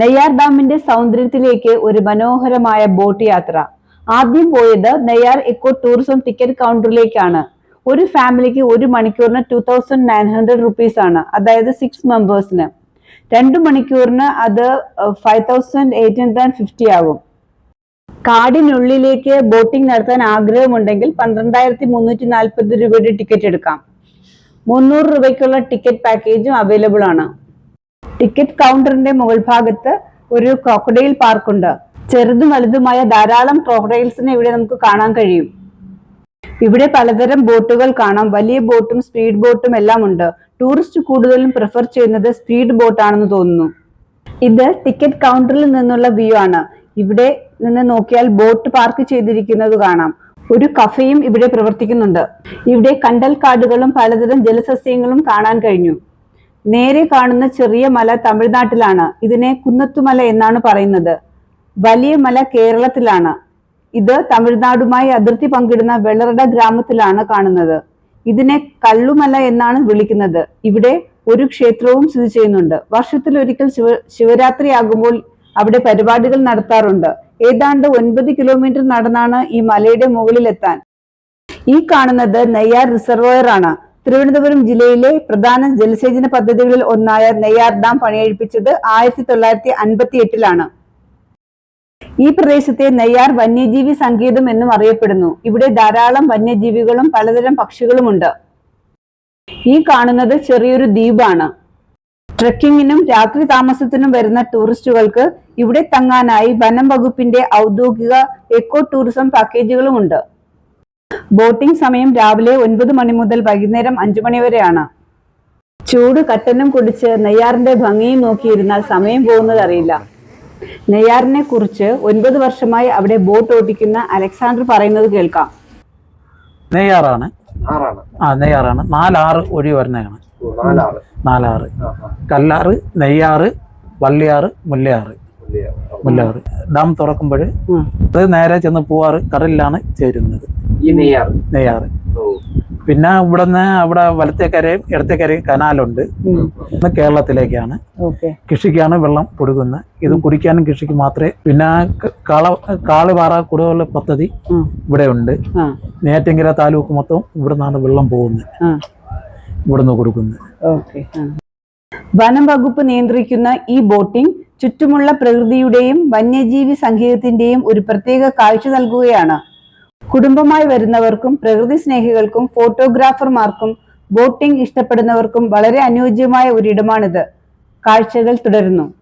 നെയ്യാർ ഡാമിന്റെ സൗന്ദര്യത്തിലേക്ക് ഒരു മനോഹരമായ ബോട്ട് യാത്ര. ആദ്യം പോയത് നെയ്യാർ എക്കോ ടൂറിസം ടിക്കറ്റ് കൗണ്ടറിലേക്കാണ് ഒരു ഫാമിലിക്ക് ഒരു മണിക്കൂറിന് two thousand nine hundred rupees ആണ് അതായത് സിക്സ് മെമ്പേഴ്സിന് രണ്ട് മണിക്കൂറിന് അത് five thousand eight hundred and fifty ആകും. കാടിനുള്ളിലേക്ക് ബോട്ടിംഗ് നടത്താൻ ആഗ്രഹമുണ്ടെങ്കിൽ പന്ത്രണ്ടായിരത്തി മുന്നൂറ്റി നാൽപ്പത് രൂപയുടെ ടിക്കറ്റ് എടുക്കാം. മുന്നൂറ് രൂപയ്ക്കുള്ള ടിക്കറ്റ് പാക്കേജും അവൈലബിൾ ആണ്. ടിക്കറ്റ് കൗണ്ടറിന്റെ മുകൾ ഭാഗത്ത് ഒരു ക്രോക്കഡൈൽ പാർക്കുണ്ട്. ചെറുതും വലുതുമായ ധാരാളം ക്രോക്കഡൈൽസിനെ ഇവിടെ നമുക്ക് കാണാൻ കഴിയും. ഇവിടെ പലതരം ബോട്ടുകൾ കാണാം. വലിയ ബോട്ടും സ്പീഡ് ബോട്ടും എല്ലാം ഉണ്ട്. ടൂറിസ്റ്റ് കൂടുതലും പ്രിഫർ ചെയ്യുന്നത് സ്പീഡ് ബോട്ടാണെന്ന് തോന്നുന്നു. ഇത് ടിക്കറ്റ് കൗണ്ടറിൽ നിന്നുള്ള വ്യൂ ആണ്. ഇവിടെ നിന്ന് നോക്കിയാൽ ബോട്ട് പാർക്ക് ചെയ്തിരിക്കുന്നത് കാണാം. ഒരു കഫയും ഇവിടെ പ്രവർത്തിക്കുന്നുണ്ട്. ഇവിടെ കണ്ടൽ കാടുകളും പലതരം ജലസസ്യങ്ങളും കാണാൻ കഴിഞ്ഞു. നേരെ കാണുന്ന ചെറിയ മല തമിഴ്നാട്ടിലാണ്. ഇതിനെ കുന്നത്തുമല എന്നാണ് പറയുന്നത്. വലിയ മല കേരളത്തിലാണ്. ഇത് തമിഴ്നാടുമായി അതിർത്തി പങ്കിടുന്ന വെള്ളറട ഗ്രാമത്തിലാണ് കാണുന്നത്. ഇതിനെ കള്ളുമല എന്നാണ് വിളിക്കുന്നത്. ഇവിടെ ഒരു ക്ഷേത്രവും സ്ഥിതി ചെയ്യുന്നുണ്ട്. വർഷത്തിൽ ഒരിക്കൽ ശിവ ശിവരാത്രി ആകുമ്പോൾ അവിടെ പരിപാടികൾ നടത്താറുണ്ട്. ഏതാണ്ട് ഒൻപത് കിലോമീറ്റർ നടന്നാണ് ഈ മലയുടെ മുകളിലെത്താൻ. ഈ കാണുന്നത് നെയ്യാർ റിസർവോയർ ആണ് തിരുവനന്തപുരം ജില്ലയിലെ പ്രധാന ജലസേചന പദ്ധതികളിൽ ഒന്നായ നെയ്യാർ ഡാം പണിയെഴുപ്പിച്ചത് ആയിരത്തി തൊള്ളായിരത്തി അൻപത്തി എട്ടിലാണ് ഈ പ്രദേശത്തെ നെയ്യാർ വന്യജീവി സങ്കേതം എന്നും അറിയപ്പെടുന്നു. ഇവിടെ ധാരാളം വന്യജീവികളും പലതരം പക്ഷികളുമുണ്ട്. ഈ കാണുന്നത് ചെറിയൊരു ദ്വീപാണ്. ട്രക്കിങ്ങിനും രാത്രി താമസത്തിനും വരുന്ന ടൂറിസ്റ്റുകൾക്ക് ഇവിടെ തങ്ങാനായി വനം വകുപ്പിന്റെ ഔദ്യോഗിക എക്കോ ടൂറിസം പാക്കേജുകളുമുണ്ട്. ബോട്ടിംഗ് സമയം രാവിലെ ഒൻപത് മണി മുതൽ വൈകുന്നേരം അഞ്ചു മണി വരെയാണ്. ചൂട് കട്ടനും കുടിച്ച് നെയ്യാറിന്റെ ഭംഗിയും നോക്കിയിരുന്നാൽ സമയം പോകുന്നത് അറിയില്ല. നെയ്യാറിനെ കുറിച്ച് ഒൻപത് വർഷമായി അവിടെ ബോട്ട് ഓടിക്കുന്ന അലക്സാണ്ടർ പറയുന്നത് കേൾക്കാം. നെയ്യാറാണ്. ആറാണ്. ആ നെയ്യാറാണ്. നാലാറ് ഒഴി വരുന്നതാണ്. നാലാറ്. കല്ലാറ് നെയ്യാറ് വള്ളിയാറ് മുല്ലയാറ്. ഓ. ഡാം തുറക്കുമ്പോൾ അത് നേരെ ചെന്ന് പോവാറ് കടലിലാണ് ചേരുന്നത്. നെയ്യാറ്. പിന്നെ ഇവിടുന്ന് അവിടെ വലത്തേക്കരയും ഇടത്തേക്കരയും കനാലുണ്ട്. ഇന്ന് കേരളത്തിലേക്കാണ്. കൃഷിക്കാണ് വെള്ളം കൊടുക്കുന്നത്. ഇത് കുടിക്കാനും കൃഷിക്ക് മാത്രമേ. പിന്നെ കാള കാളിപാറ കുടിവെള്ള പദ്ധതി ഇവിടെ ഉണ്ട് നേറ്റങ്കര താലൂക്ക് മൊത്തം ഇവിടുന്നാണ് വെള്ളം പോകുന്നത്. ഇവിടുന്ന് കൊടുക്കുന്നത്. വനം വകുപ്പ് നിയന്ത്രിക്കുന്ന ഈ ബോട്ടിംഗ് ചുറ്റുമുള്ള പ്രകൃതിയുടെയും വന്യജീവി സംഗീതത്തിന്റെയും ഒരു പ്രത്യേക കാഴ്ച നൽകുകയാണ്. കുടുംബമായി വരുന്നവർക്കും പ്രകൃതി സ്നേഹികൾക്കും ഫോട്ടോഗ്രാഫർമാർക്കും ബോട്ടിംഗ് ഇഷ്ടപ്പെടുന്നവർക്കും വളരെ അനുയോജ്യമായ ഒരിടമാണിത്. കാഴ്ചകൾ തുടരുന്നു.